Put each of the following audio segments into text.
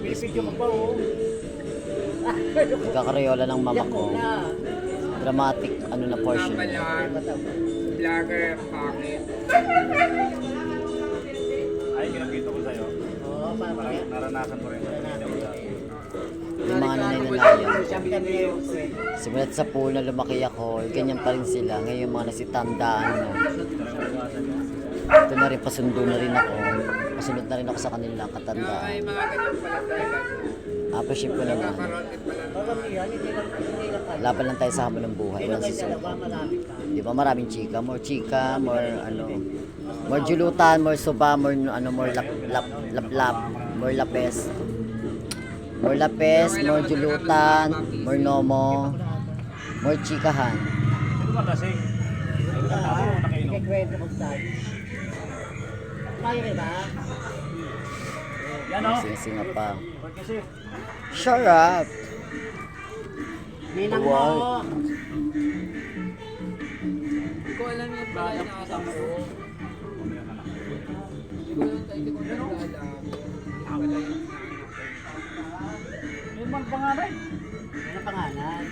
Video mo pa oh. Nagkakaroyola ng mama ko. Dramatic ano na portion. Kapalan, vlogger, pangit. Ay, kinakita ko sa'yo. Oo, para Parang kaya. naranasan ko rin. Mga nanay na nalayan. Sabi ka nila yung Simulat sa pool na lumaki ako, ganyan pa rin sila. Ngayon mga nasitandaan na. Ito na rin, pasundo na rin ako. Pasunod na rin ako sa kanila Ay, katandaan. mga ganyan pala talaga. Appreciate ko naman. Laban lang tayo sa hamon ng buhay. Walang susuko. Di ba maraming chika? More chika, more ano, more julutan, more suba, more ano, more lap, lap, lap, lap, more lapes. More lapes, more julutan, more nomo, more chikahan. Ito ba kasi? Ito ba tayo nakainom? Ikikwento ko sa Kaya ba? Yan o. Singa pa. Shut up! Ninang mo. Hindi ko alam yung pala na kasama ko. Hindi ko alam, hindi ko alam. Yan ang pangalan.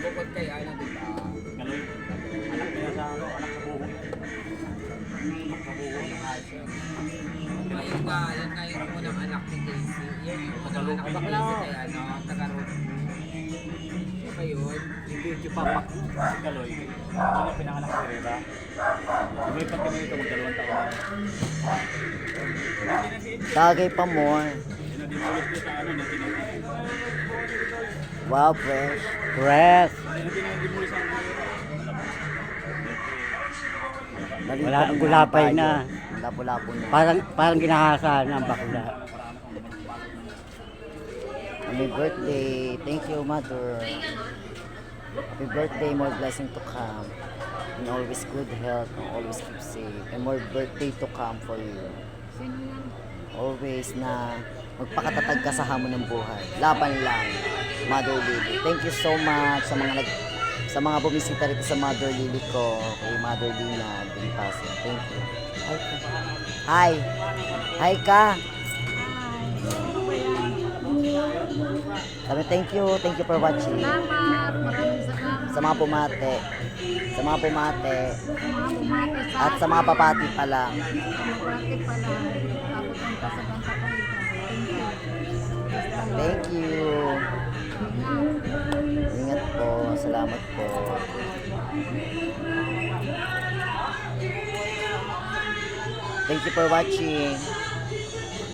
Bukod kay Ana, di ba? Galoy. Anak kaya sa ano, anak sa buhok. Anak sa buhok. Ngayon na, yan na yung unang anak ni Casey. Yan yung unang anak ni Casey kay ano, taga-road. Ano ba yun? Yung video papak. Si Galoy. Ano yung pinanganak si Rera? Lumipat kami dito magdalawang taon. Tagay pa more. Ko sa ano, Wow, fresh. Fresh. Wala, gulapay na. Lapo-lapo na. Parang parang ginahasa ng bakla. Happy birthday. Thank you, mother. Happy birthday. More blessing to come. And always good health. And always keep safe. And more birthday to come for you. Always na magpakatatag ka sa hamon ng buhay. Laban lang. Mother Lily. Thank you so much sa mga nag sa mga bumisita rito sa Mother Lily ko, kay Mother Lina Binipaso. Thank you. Hi. Hi ka. Sabi, thank you. Thank you for watching. Sa mga pumate. Sa mga pumate. sa mga sa At sa mga papati pa lang. Bumati pala. Thank you. Ingat po. Salamat po. Thank you for watching.